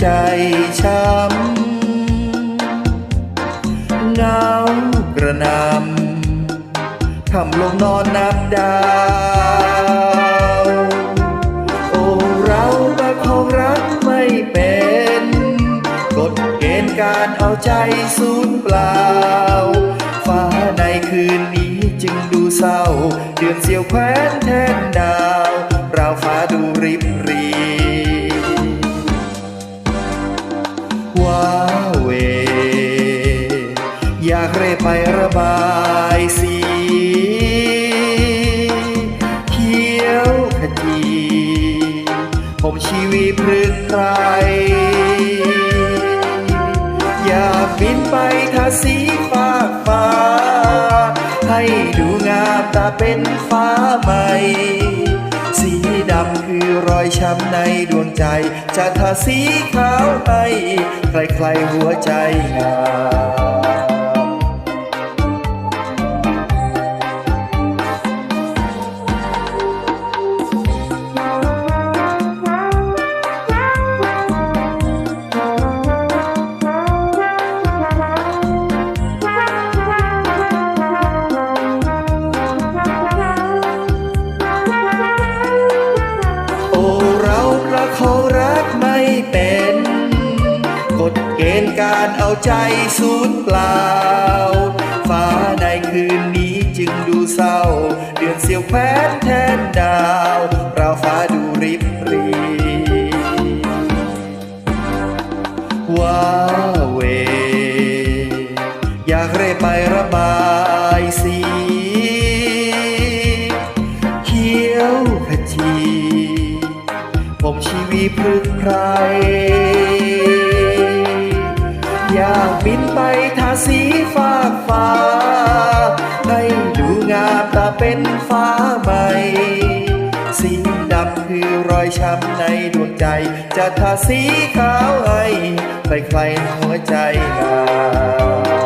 ใจช้ำเหงากระนำทำลงนอนนับดาว โอ้เราประคองรักไม่เป็นกฎเกณฑ์การเอาใจสูญเปล่า ฟ้าในคืนนี้จึงดูเศร้า เดือนเสียวแคว้นแทนดาว เราฟ้าดูริบรี อยากเร่ไประบายสี เขียวขจี ผมชีวีพรึกไพรอยากบินไปทาสีฟ้าฟ้า ให้ดูงามตาเป็นฟ้าใหม่ สีดำคือรอยช้ำในดวงใจ จะทาสีขาวให้ใครๆหัวใจงาม เกณฑ์การเอาใจสูญเปล่า ฟ้าในคืนนี้จึงดูเศร้า เดือนเสียวแคว้นแทนดาวเราฟ้าดูริบรีว้าเว อยากเร่ไประบายสีเขียวขจีผมชีวีพรึกไพร งามตาเป็นฟ้าใหม่ สีดำคือรอยช้ำในดวงใจ จะทาสีขาวให้ใครๆหัวใจงาม